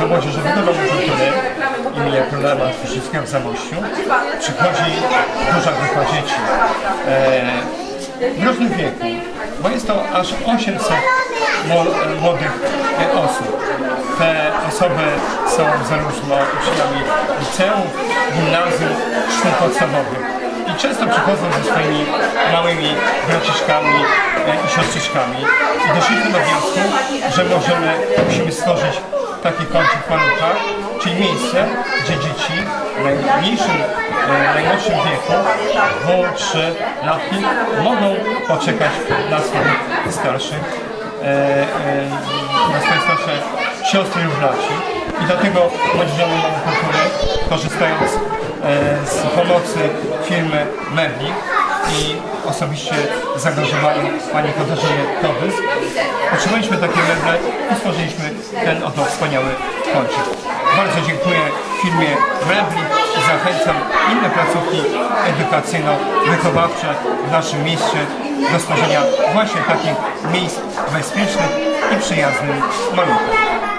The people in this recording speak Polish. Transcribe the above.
do Młodzieżowego Domu Kultury imienia Króla Matwisińskiego w Zamościu przychodzi duża grupa dzieci. E, w różnym wieku, bo jest to aż 800 mło- młodych e, osób. Te osoby są zarówno uczniami liceów, gimnazjum, szkół podstawowych. I często przychodzą ze swoimi małymi braciszkami e, i siostrzyczkami. I doszliśmy do wniosku, że możemy, musimy stworzyć taki kącik w maluchach, czyli miejsce, gdzie dzieci w najmniejszym, e, najmłodszym wieku, dwu, trzy latki, mogą poczekać na swoich starszych, e, e, na swoje starsze siostry braci. I dlatego Młodzieżowy Dom Kultury, korzystając z pomocy firmy Mebli i osobiście zaangażowaniem pani Katarzyny Tobys, otrzymaliśmy takie meble i stworzyliśmy ten oto wspaniały kącik. Bardzo dziękuję firmie Mebli i zachęcam inne placówki edukacyjno-wychowawcze w naszym mieście do stworzenia właśnie takich miejsc bezpiecznych i przyjaznych maluchom.